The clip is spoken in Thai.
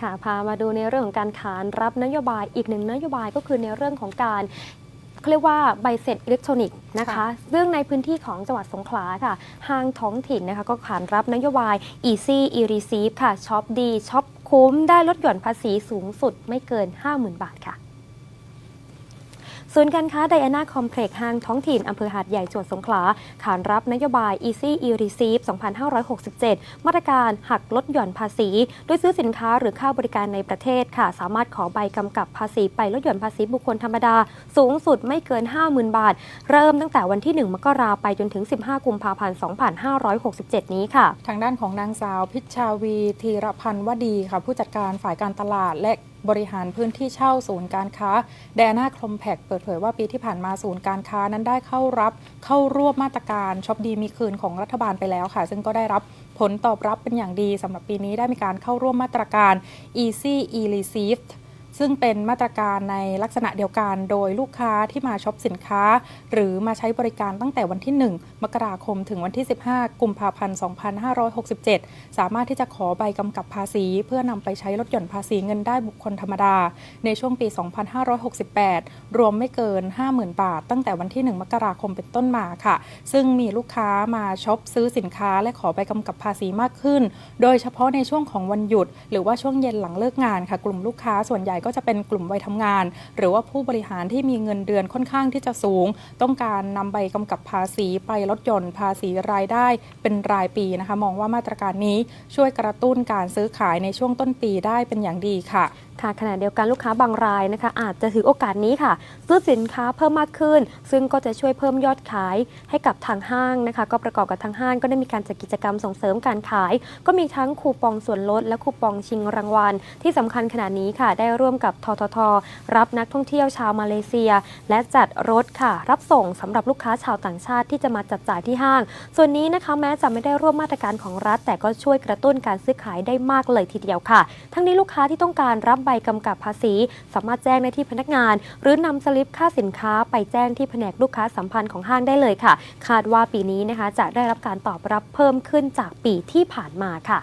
ค่ะพามาดูในเรื่องของการขานรับนโยบายอีกหนึ่งนโยบายก็คือในเรื่องของการเขาเรียกว่าใบเสร็จอิเล็กทรอนิกส์นะคะค่ะเรื่องในพื้นที่ของจังหวัดสงขลาค่ะ ห้างท้องถิ่นนะคะก็ขานรับนโยบาย Easy e-receive ค่ะช็อปดีช็อปคุ้มได้ลดหย่อนภาษีสูงสุดไม่เกิน 50,000 บาทค่ะ ศูนย์การค้าไดอาน่าคอมเพล็กซ์ห้างท้องถิ่นอำเภอหาดใหญ่จังหวัดสงขลาขานรับนโยบาย Easy e-receive 2567 มาตรการหักลดหย่อนภาษี โดยซื้อสินค้าหรือค่าบริการในประเทศค่ะ สามารถขอใบกำกับภาษีไปลดหย่อนภาษีบุคคลธรรมดา สูงสุดไม่เกิน 50,000 บาท เริ่มตั้งแต่วันที่ 1 มกราไปจนถึง 15 กุมภาพันธ์ 2567 นี้ค่ะ ทางด้านของนางสาวพิชชาวีธีรพันธ์วดีค่ะ ผู้จัดการฝ่ายการตลาดและ บริหารพื้นที่เช่าศูนย์การค้าแดนาคลมแพกเปิดเผยว่าปีที่ผ่านมาศูนย์การค้านั้นได้เข้ารับเข้าร่วมมาตรการช็อปดีมีคืนของรัฐบาลไปแล้วค่ะ ซึ่งก็ได้รับผลตอบรับเป็นอย่างดีสำหรับปีนี้ได้มีการเข้าร่วมมาตรการ Easy e-receive ซึ่งเป็นมาตรการในลักษณะเดียวกันโดยลูกค้าที่มาช็อปสินค้า หรือมาใช้บริการตั้งแต่วันที่ 1 มกราคมถึงวันที่ 15 กุมภาพันธ์ 2567 สามารถที่จะขอใบกำกับภาษี เพื่อนำไปใช้ลดหย่อนภาษีเงินได้บุคคลธรรมดา ในช่วงปี 2568 รวมไม่เกิน 50,000 บาท ตั้งแต่วันที่ 1 มกราคมเป็นต้นมาค่ะ ซึ่งมีลูกค้ามาช็อปซื้อสินค้า และขอใบกำกับภาษีมากขึ้น โดยเฉพาะในช่วงของวันหยุด หรือว่าช่วงเย็นหลังเลิกงานค่ะ กลุ่มลูกค้าส่วนใหญ่ก็จะเป็นกลุ่มวัยทำงาน หรือว่าผู้บริหารที่มีเงินเดือนค่อนข้างที่จะสูง ต้องการนำใบกำกับภาษีไปลดหย่อนภาษีรายได้เป็นรายปีนะคะ มองว่ามาตรการนี้ช่วยกระตุ้นการซื้อขายในช่วงต้นปีได้เป็นอย่างดีค่ะ ค่ะขณะเดียวกันลูกค้าบางรายนะคะ อาจจะถือโอกาสนี้ค่ะ ซื้อสินค้าเพิ่มมากขึ้น ซึ่งก็จะช่วยเพิ่มยอดขายให้กับทางห้างนะคะ ก็ประกอบกับทางห้างก็ได้มีการจัดกิจกรรมส่งเสริมการขาย ก็มีทั้งคูปองส่วนลดและคูปองชิงรางวัล ที่สำคัญขณะนี้ค่ะ ได้ร่วมกับทททรับนักท่องเที่ยวชาวมาเลเซีย และจัดรถค่ะ รับส่งสำหรับลูกค้าชาวต่างชาติที่จะมาจับจ่ายที่ห้าง ส่วนนี้นะคะแม้จะไม่ได้ร่วมมาตรการของรัฐ แต่ก็ช่วยกระตุ้นการซื้อขายได้มากเลยทีเดียวค่ะ ทั้งนี้ลูกค้าที่ต้องการรับใบกำกับภาษี สามารถแจ้งได้ที่พนักงาน หรือนำสลิปค่าสินค้าไปแจ้งที่แผนกลูกค้าสัมพันธ์ของห้างได้เลยค่ะ คาดว่าปีนี้นะคะจะได้รับการตอบรับเพิ่มขึ้นจากปีที่ผ่านมาค่ะ